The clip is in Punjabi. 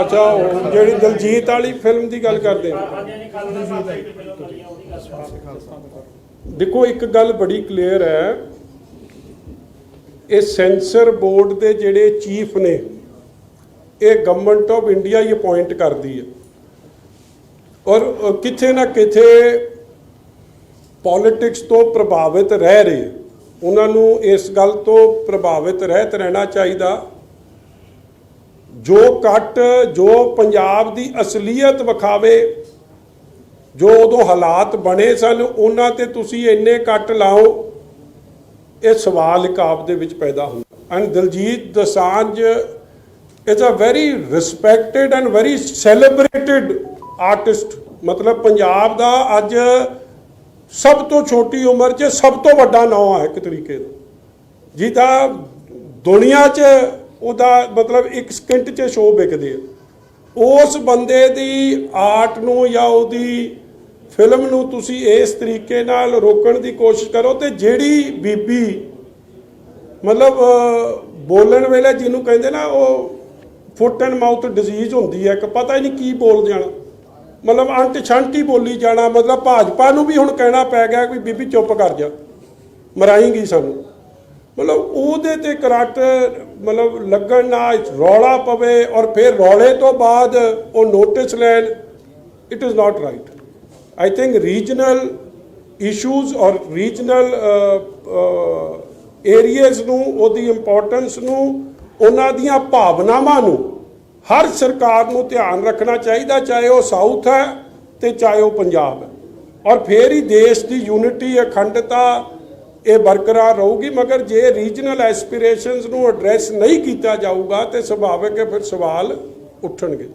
ਅੱਛਾ ਉਹ ਜਿਹੜੀ ਦਲਜੀਤ ਵਾਲੀ ਫਿਲਮ ਦੀ ਗੱਲ ਕਰਦੇ ਆ ਦੇਖੋ ਇੱਕ ਗੱਲ ਬੜੀ ਕਲੀਅਰ ਹੈ। ਇਹ ਸੈਂਸਰ ਬੋਰਡ ਦੇ ਜਿਹੜੇ ਚੀਫ ਨੇ ਇਹ ਗਵਰਨਮੈਂਟ ਆਫ ਇੰਡੀਆ ਹੀ ਅਪਾਇੰਟ ਕਰਦੀ ਹੈ। ਔਰ ਅ, ਕਿਥੇ ਨਾ ਕਿਥੇ ਪੋਲਿਟਿਕਸ ਤੋਂ ਪ੍ਰਭਾਵਿਤ ਰਹਿ ਰਹੇ। ਉਹਨਾਂ ਨੂੰ ਇਸ ਗੱਲ ਤੋਂ ਪ੍ਰਭਾਵਿਤ ਰਹਿਤ ਰਹਿਣਾ ਚਾਹੀਦਾ। ਜੋ ਕੱਟ ਜੋ ਪੰਜਾਬ ਦੀ ਅਸਲੀਅਤ ਵਿਖਾਵੇ, ਜੋ ਉਦੋਂ ਹਾਲਾਤ ਬਣੇ ਸਨ, ਉਹਨਾਂ ਤੇ ਤੁਸੀਂ ਇੰਨੇ ਕੱਟ ਲਾਓ, ਇਹ ਸਵਾਲ ਇੱਕ ਆਪ ਦੇ ਵਿੱਚ ਪੈਦਾ ਹੁੰਦਾ। And Diljit Dosanjh is a very respected and very celebrated artist ਮਤਲਬ ਪੰਜਾਬ ਦਾ ਅੱਜ ਸਭ ਤੋਂ ਛੋਟੀ ਉਮਰ 'ਚ ਸਭ ਤੋਂ ਵੱਡਾ ਨਾਮ ਹੈ ਇੱਕ ਤਰੀਕੇ ਦਾ। ਜਿਹਦਾ ਦੁਨੀਆ 'ਚ ਉਹਦਾ ਮਤਲਬ ਇੱਕ ਸਕਿੰਟ 'ਚ ਸ਼ੋਅ ਵਿਕਦੇ ਆ ਉਸ ਬੰਦੇ ਦੀ ਆਰਟ ਨੂੰ ਜਾਂ ਉਹਦੀ ਫਿਲਮ ਨੂੰ ਤੁਸੀਂ ਇਸ ਤਰੀਕੇ ਨਾਲ ਰੋਕਣ ਦੀ ਕੋਸ਼ਿਸ਼ ਕਰੋ ਤੇ ਜਿਹੜੀ ਬੀਬੀ ਮਤਲਬ ਬੋਲਣ ਵੇਲੇ ਜਿਹਨੂੰ ਕਹਿੰਦੇ ਨਾ ਉਹ ਫੁੱਟ ਐਂਡ ਮਾਊਥ ਡਿਜ਼ੀਜ਼ ਹੁੰਦੀ ਹੈ ਕਿ ਪਤਾ ਹੀ ਨਹੀਂ ਕੀ ਬੋਲ ਜਾਣਾ। ਮਤਲਬ ਅੰਟ ਛੰਟੀ ਬੋਲੀ ਜਾਣਾ, ਮਤਲਬ ਭਾਜਪਾ ਨੂੰ ਵੀ ਹੁਣ ਕਹਿਣਾ ਪੈ ਗਿਆ ਕਿ ਬੀਬੀ ਚੁੱਪ ਕਰ ਜਾ। ਮਰਾਏਂਗੀ ਸਾਨੂੰ। ਮਤਲਬ ਉਹਦੇ ਤੇ ਕਰੰਟ ਮਤਲਬ ਲੱਗਣ ਨਾਲ ਰੌਲਾ ਪਵੇ ਔਰ ਫਿਰ ਰੌਲੇ ਤੋਂ ਬਾਅਦ ਉਹ ਨੋਟਿਸ ਲੈਣ it is not right I think regional issues ਔਰ ਰੀਜਨਲ ਏਰੀਆਜ਼ ਨੂੰ, ਉਹਦੀ ਇੰਪੋਰਟੈਂਸ ਨੂੰ, ਉਹਨਾਂ ਦੀਆਂ ਭਾਵਨਾਵਾਂ ਨੂੰ ਹਰ ਸਰਕਾਰ ਨੂੰ ਧਿਆਨ ਰੱਖਣਾ ਚਾਹੀਦਾ, ਚਾਹੇ ਉਹ ਸਾਊਥ ਹੈ ਤੇ ਚਾਹੇ ਉਹ ਪੰਜਾਬ ਹੈ। ਔਰ ਫੇਰ ਹੀ ਦੇਸ਼ ਦੀ ਯੂਨਿਟੀ ਅਖੰਡਤਾ ਇਹ ਬਰਕਰਾਰ ਰਹੂਗੀ, ਮਗਰ ਜੇ ਰੀਜਨਲ ਐਸਪੀਰੇਸ਼ਨਸ ਨੂੰ ਐਡਰੈਸ ਨਹੀਂ ਕੀਤਾ ਜਾਊਗਾ, ਤੇ ਸੁਭਾਵਿਕ ਹੈ ਫਿਰ ਸਵਾਲ ਉੱਠਣਗੇ।